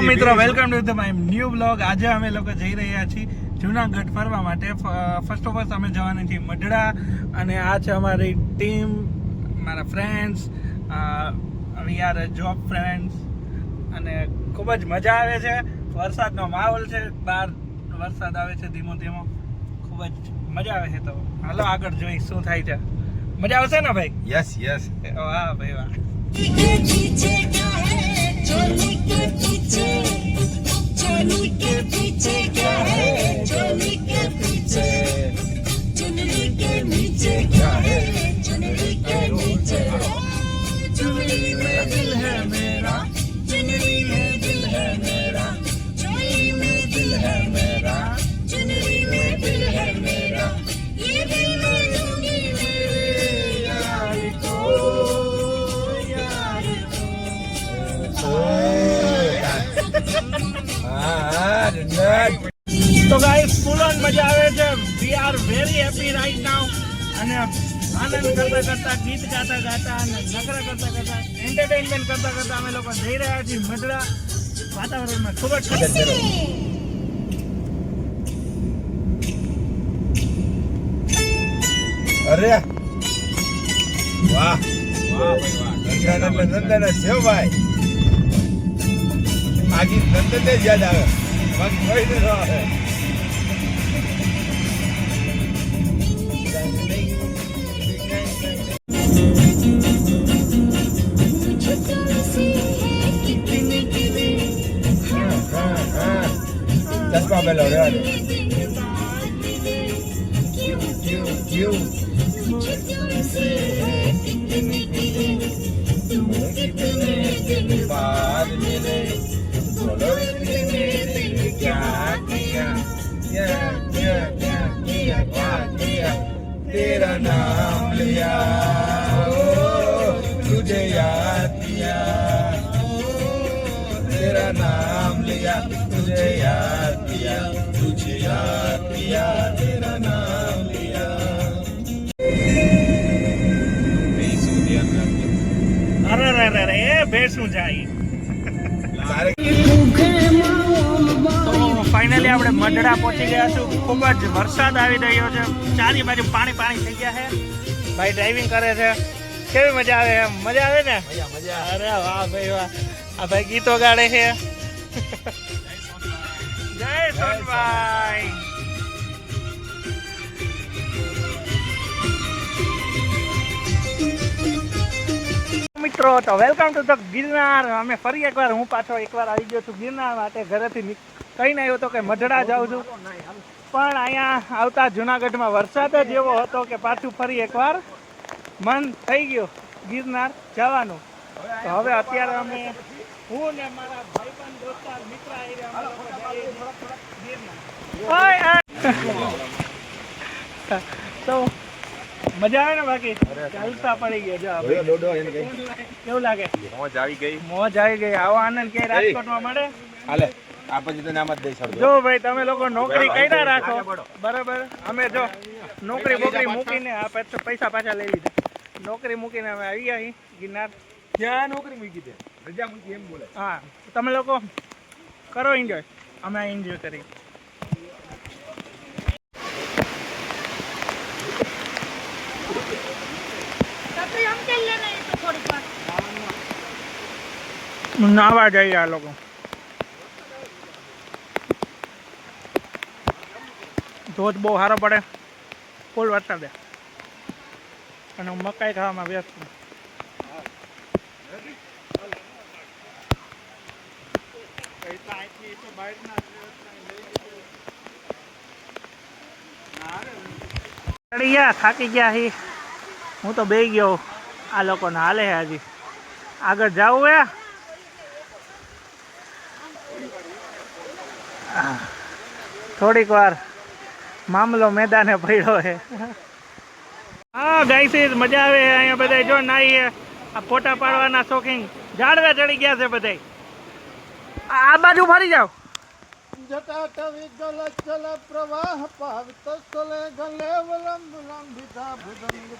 મિત્રો welcome to the my new blog આજે અમે લોકો જઈ રહ્યા છીએ જુનાગઢ ફરવા માટે ફર્સ્ટ ઓફ ઓલ અમે જવાના છીએ મઢડા અને આ છે અમારી ટીમ મારા friends we are job friends અને ખૂબ જ મજા આવે છે વરસાદનો માહોલ છે બહાર વરસાદ આવે છે ધીમો ધીમો ખૂબ જ મજા આવે છે તો હાલો આગળ જોઈ શું થાય છે મજા આવશે ને ભાઈ યસ યસ વાહ ભાઈ વાહ ગાઈસ ફૂલ ઓન મજા આવે છે. We are very happy right now અને આનંદ કરતા કરતા, ગીત ગાતા ગાતા, અને નખરા કરતા કરતા એન્ટરટેનમેન્ટ કરતા કરતા અમે લોકો જઈ રહ્યા છીએ મઢડા વાતાવરણમાં. ખૂબ જ ઠંડક અરે વાહ. નંદન ભાઈ. આગી નંદન ને જ યાદ આવે. બાકી કોઈ ન આવે. क्या क्या क्या किया क्या किया तेरा नाम लिया ओ, तुझे याद किया ओ, तेरा नाम लिया तुझे याद किया तुझे याद किया तेरा નામ लिया અરે રે રે રે એ ભેંસું જાય તારે તો ફાઇનલી આપણે મઢડા પહોંચી ગયા છું ખૂબ જ વરસાદ આવી રહ્યો છે ચારે બાજુ પાણી પાણી થઈ ગયા છે ભાઈ ડ્રાઇવિંગ કરે છે કેવી મજા આવે એમ મજા આવે ને અરે વાહ ભાઈ વાહ આ ભાઈ ગીતો ગાડે છે મિત્રો, તો વેલકમ ટુ ધ ગિરનાર. અમે ફરી એકવાર, હું પાછો એકવાર આવી ગયો છું ગિરનાર માટે. ઘરેથી કઈ કહીને આવ્યો હતો કે મઢડા જાઉં છું. પણ અહીંયા આવતા જુનાગઢમાં વરસાદ જ એવો હતો કે પાછું ફરી એકવાર મન થઈ ગયું ગિરનાર જવાનું. તો હવે અત્યારે અમે હું ને મારા ભાઈબંધ દોસ્તાર મિત્ર. તો મજા આવે ને બાકી? ચાલતા પડી ગયા. જો કેવું લાગે? મોજ આવી ગઈ. મોજ આવી ગઈ. આવો આનંદ ક્યાંય રાજકોટમાં મળે? હાલે દઈ જો ભાઈ તમે લોકો નોકરી કર્યા રાખો. બરાબર? અમે જો નોકરી બોકરી મૂકીને આ પૈસા પાછા લઈ લીધા. નોકરી મૂકીને અમે આવી ગયા ગિરનાર. ક્યાં નોકરી મૂકી દે. રજા મૂકી એમ બોલે. હા, તમે લોકો કરો એન્જોય અમે એન્જોય કરી. નાવા જઈએ આ લોકો. ધોધ બહુ સારો પડે. ફૂલ વરસાદે. અને હું મકાઈ ખાવામાં વ્યસ્ત. થાકી ગયા હી. હું તો બે ગયો આ લોકોને હાલે હજી. આગળ જાવું હે? થોડીક વાર મામલો મેદાને પડ્યો હે. હા ગાઈસીસ મજા આવે અહીંયા બધા જો નાઈ આ ફોટા પાડવાના શોખીન ઝાડવા ચડી ગયા છે બધા આ બાજુ ફરી જાઓ. જટાટવી ગલ ચલ પ્રવાહ પાવત સલે ગલે વલંબ લંબિતા ભુજંગ